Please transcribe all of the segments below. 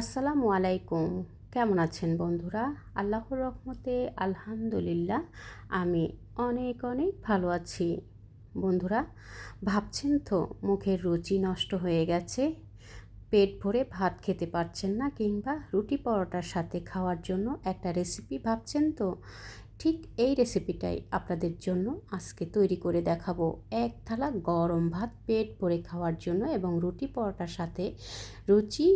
আসসালামু আলাইকুম। কেমন আছেন বন্ধুরা? আল্লাহর রহমতে আলহামদুলিল্লাহ, আমি অনেক অনেক ভালো আছি। বন্ধুরা, ভাবছেন তো মুখের রুচি নষ্ট হয়ে গেছে? পেট ভরে ভাত খেতে পারছেন না কিংবা রুটি পরোটার সাথে খাওয়ার জন্য একটা রেসিপি ভাবছেন তো? ঠিক এই রেসিপিটাই আপনাদের জন্য আজকে তৈরি করে দেখাবো। এক থালা গরম ভাত পেট ভরে খাওয়ার জন্য এবং রুটি পরোটার সাথে রুচি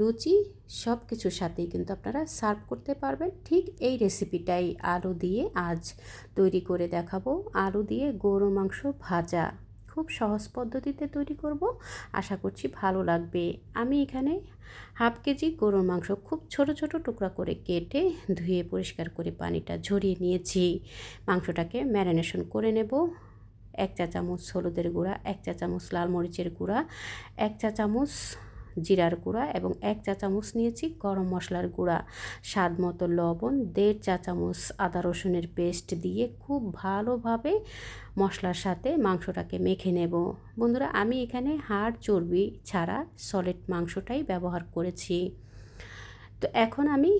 লুচি সব কিছুর সাথেই কিন্তু আপনারা সার্ভ করতে পারবেন। ঠিক এই রেসিপিটাই আলু দিয়ে আজ তৈরি করে দেখাবো। আলু দিয়ে গরু মাংস ভাজা। খুব সহজ পদ্ধতিতে তৈরি করব। আশা করছি ভালো লাগবে। আমি এখানে হাফ কেজি গরুর মাংস খুব ছোট ছোট টুকরা করে কেটে ধুয়ে পরিষ্কার করে পানিটা ঝরিয়ে নিয়েছি। মাংসটাকে ম্যারিনেশন করে নেব। এক চা চামচ হলুদের গুঁড়া, এক চা চামচ লাল মরিচের গুঁড়া, এক চা চামচ জিরার গুঁড়া এবং এক চা চামচ নিয়েছি গরম মশলার গুঁড়া। স্বাদ মতো লবণ, দেড় চা চামচ আদা রসুনের পেস্ট দিয়ে খুব ভালোভাবে মশলার সাথে মাংসটাকে মেখে নেব। বন্ধুরা, আমি এখানে হাড় চর্বি ছাড়া সলিড মাংসটাই ব্যবহার করেছি। তো এখন আমি,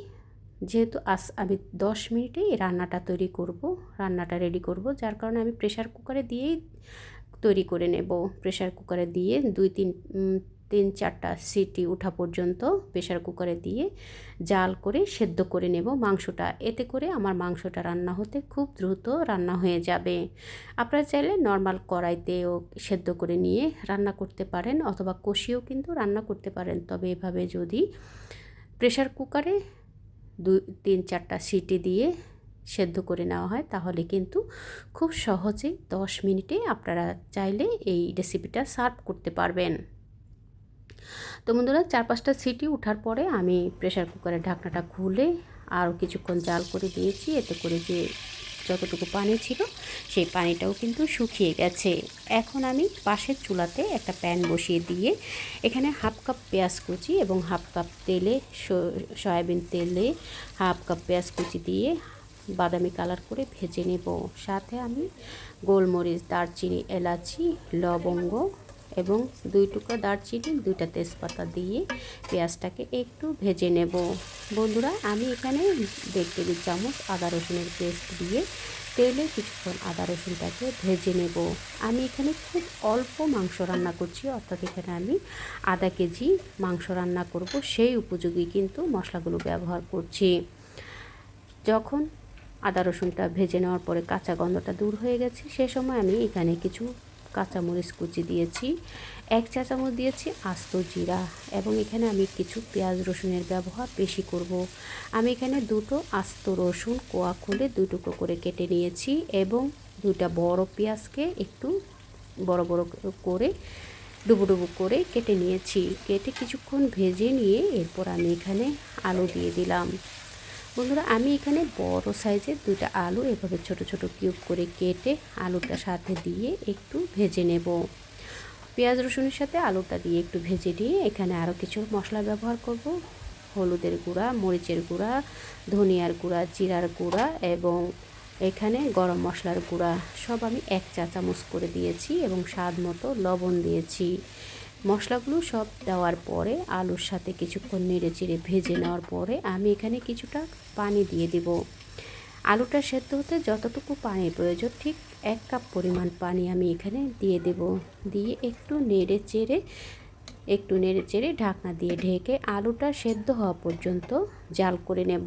যেহেতু আস আমি দশ মিনিটেই রান্নাটা তৈরি করব, রান্নাটা রেডি করব, যার কারণে আমি প্রেশার কুকারে দিয়েই তৈরি করে নেব। প্রেশার কুকারে দিয়ে দুই তিন তিন চারটা সিটি ওঠা পর্যন্ত প্রেশার কুকারে দিয়ে জাল করে সেদ্ধ করে নেব মাংসটা। এতে করে আমার মাংসটা রান্না হতে খুব দ্রুত রান্না হয়ে যাবে। আপনারা চাইলে নর্মাল কড়াইতেও সেদ্ধ করে নিয়ে রান্না করতে পারেন অথবা কষিয়েও কিন্তু রান্না করতে পারেন। তবে এভাবে যদি প্রেশার কুকারে দুই, তিন চারটা সিটি দিয়ে সেদ্ধ করে নেওয়া হয় তাহলে কিন্তু খুব সহজেই দশ মিনিটে আপনারা চাইলে এই রেসিপিটা সার্ভ করতে পারবেন। তো বন্ধুরা চার পাঁচটা সিটি ওঠার পরে আমি প্রেশার কুকারের ঢাকনাটা খুলে আরও কিছুক্ষণ জাল করে দিয়েছি। এতে করে যে যতটুকু পানি ছিল, সেই পানিটাও কিন্তু শুকিয়ে গেছে। এখন আমি পাশের চুলাতে একটা প্যান বসিয়ে দিয়ে এখানে হাফ কাপ পেঁয়াজ কুচি এবং হাফ কাপ তেলে সয়াবিন তেলে হাফ কাপ পেঁয়াজ কুচি দিয়ে বাদামি কালার করে ভেজে নেব। সাথে আমি গোলমরিচ, দারচিনি, এলাচি, লবঙ্গ এবং দুই টুকরো দারচিনি, দুইটা তেজপাতা দিয়ে পেঁয়াজটাকে একটু ভেজে নেব। বন্ধুরা, আমি এখানে দেড় টেবিল চামচ আদা রসুনের পেস্ট দিয়ে তেলে কিছুক্ষণ আদা রসুনটাকে ভেজে নেব। আমি এখানে খুব অল্প মাংস রান্না করছি, অর্থাৎ এখানে আমি আধা কেজি মাংস রান্না করব। সেই উপযোগী কিন্তু মশলাগুলো ব্যবহার করছি। যখন আদা রসুনটা ভেজে নেওয়ার পরে কাঁচা গন্ধটা দূর হয়ে গেছে, সে সময় আমি এখানে কিছু কাঁচামরিচ কুচি দিয়েছি, এক চা চামচ দিয়েছি আস্ত জিরা এবং এখানে আমি কিছু পেঁয়াজ রসুনের ব্যবহার বেশি করব। আমি এখানে দুটো আস্ত রসুন কোয়া খুলে দুটুকো করে কেটে নিয়েছি এবং দুটা বড় পেঁয়াজকে একটু বড় বড় করে ডুবো ডুবো করে কেটে নিয়েছি কেটে কিছুক্ষণ ভেজে নিয়ে এরপর আমি এখানে আলু দিয়ে দিলাম বন্ধুরা, আমি এখানে বড় সাইজের দুইটা আলু এভাবে ছোট ছোট কিউব করে কেটে আলুটা সাথে দিয়ে একটু ভেজে নেব। পেঁয়াজ রসুনের সাথে আলুটা দিয়ে একটু ভেজে নিয়ে এখানে আরও কিছু মশলা ব্যবহার করব। হলুদের গুঁড়া, মরিচের গুঁড়া, ধনিয়ার গুঁড়া, জিরার গুঁড়া এবং এখানে গরম মশলার গুঁড়া সব আমি এক চা চামচ করে দিয়েছি এবং স্বাদ মতো লবণ দিয়েছি। মশলাগুলো সব দেওয়ার পরে আলুর সাথে কিছুক্ষণ নেড়ে চেড়ে ভেজে নেওয়ার পরে আমি এখানে কিছুটা পানি দিয়ে দেব। আলুটা সেদ্ধ হতে যতটুকু পানির প্রয়োজন, ঠিক এক কাপ পরিমাণ পানি আমি এখানে দিয়ে দেব। দিয়ে একটু নেড়ে চেড়ে একটু নেড়ে চেড়ে ঢাকনা দিয়ে ঢেকে আলুটা সেদ্ধ হওয়া পর্যন্ত জাল করে নেব।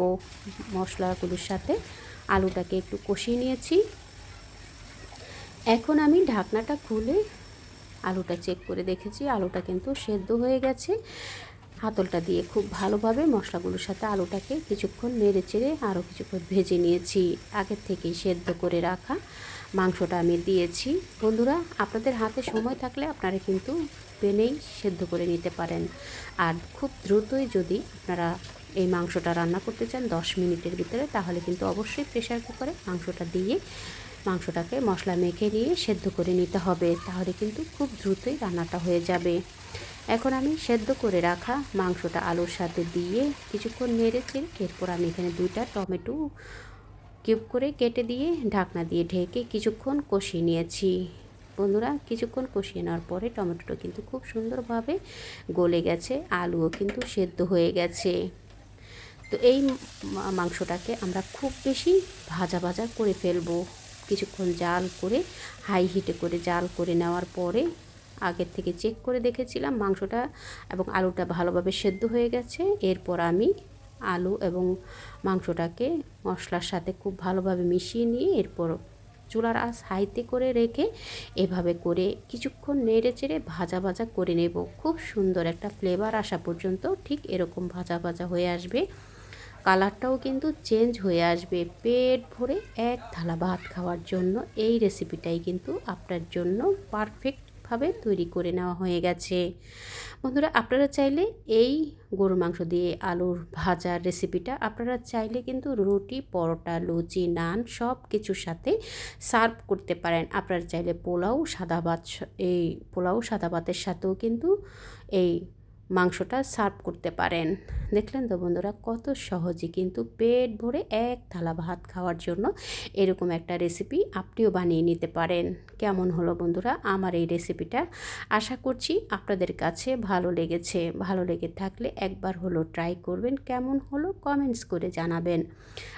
মশলাগুলোর সাথে আলুটাকে একটু কষিয়ে নিয়েছি। এখন আমি ঢাকনাটা খুলে আলুটা চেক করে দেখেছি, আলুটা কিন্তু সেদ্ধ হয়ে গেছে। হাতলটা দিয়ে খুব ভালোভাবে মশলাগুলোর সাথে আলুটাকে কিছুক্ষণ নেড়ে চেড়ে আরও কিছুক্ষণ ভেজে নিয়েছি। আগের থেকেই সেদ্ধ করে রাখা মাংসটা আমি দিয়েছি। বন্ধুরা, আপনাদের হাতে সময় থাকলে আপনারা কিন্তু পেনেই সেদ্ধ করে নিতে পারেন। আর খুব দ্রুতই যদি আপনারা এই মাংসটা রান্না করতে চান দশ মিনিটের ভিতরে, তাহলে কিন্তু অবশ্যই প্রেশার কুকারে মাংসটা দিয়ে মাংসটাকে মশলা মেখে নিয়ে সেদ্ধ করে নিতে হবে। তাহলে কিন্তু খুব দ্রুতই রান্নাটা হয়ে যাবে। এখন আমি সেদ্ধ করে রাখা মাংসটা আলুর সাথে দিয়ে কিছুক্ষণ নেড়েছি এরপর আমি এখানে দুইটা টমেটো কিউব করে কেটে দিয়ে ঢাকনা দিয়ে ঢেকে কিছুক্ষণ কষিয়ে নিয়েছি। বন্ধুরা, কিছুক্ষণ কষিয়ে নেওয়ার পরে টমেটোটা কিন্তু খুব সুন্দরভাবে গলে গেছে, আলুও কিন্তু সেদ্ধ হয়ে গেছে। তো এই মাংসটাকে আমরা খুব বেশি ভাজা ভাজা করে ফেলব। কিছুক্ষণ জাল করে হাই হিটে করে জাল করে নেওয়ার পরে আগের থেকে চেক করে দেখেছিলাম মাংসটা এবং আলুটা ভালোভাবে সেদ্ধ হয়ে গেছে। এরপর আমি আলু এবং মাংসটাকে মশলার সাথে খুব ভালোভাবে মিশিয়ে নিয়ে এরপর চুলার আঁচ হাইতে করে রেখে এভাবে করে কিছুক্ষণ নেড়ে চেড়ে ভাজা ভাজা করে নেব। খুব সুন্দর একটা ফ্লেভার আসা পর্যন্ত ঠিক এরকম ভাজা ভাজা হয়ে আসবে। কালারটাও কিন্তু চেঞ্জ হয়ে আসবে। পেট ভরে এক থালা ভাত খাওয়ার জন্য এই রেসিপিটাই কিন্তু আপনার জন্য পারফেক্টভাবে তৈরি করে নেওয়া হয়ে গেছে। বন্ধুরা, আপনারা চাইলে এই গরু মাংস দিয়ে আলুর ভাজার রেসিপিটা আপনারা চাইলে কিন্তু রুটি, পরোটা, লুচি, নান সব কিছুর সাথে সার্ভ করতে পারেন। আপনারা চাইলে পোলাও, সাদা ভাত, এই পোলাও, সাদা ভাতের সাথেও কিন্তু এই মাংসটা সার্ভ করতে পারেন। দেখলেন তো বন্ধুরা, কত সহজে কিন্তু পেট ভরে এক থালা ভাত খাওয়ার জন্য এরকম একটা রেসিপি আপনিও বানিয়ে নিতে পারেন। কেমন হলো বন্ধুরা? আমার এই রেসিপিটা আশা করছি আপনাদের কাছে ভালো লেগেছে। ভালো লেগে থাকলে একবার হলো ট্রাই করবেন। কেমন হলো কমেন্টস করে জানাবেন।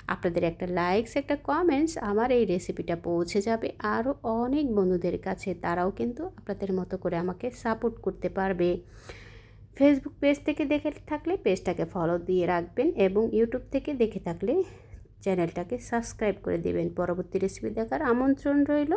আপনাদের একটা লাইকস একটা কমেন্টস আমার এই রেসিপিটা পৌঁছে যাবে। আরও অনেক বন্ধুদের কাছে তারাও কিন্তু আপনাদের মতো করে আমাকে সাপোর্ট করতে পারবে। ফেসবুক পেজ থেকে দেখে থাকলে পেজটাকে ফলো দিয়ে রাখবেন এবং ইউটিউব থেকে দেখে থাকলে চ্যানেলটাকে সাবস্ক্রাইব করে দেবেন। পরবর্তী রেসিপি দেখার আমন্ত্রণ রইল।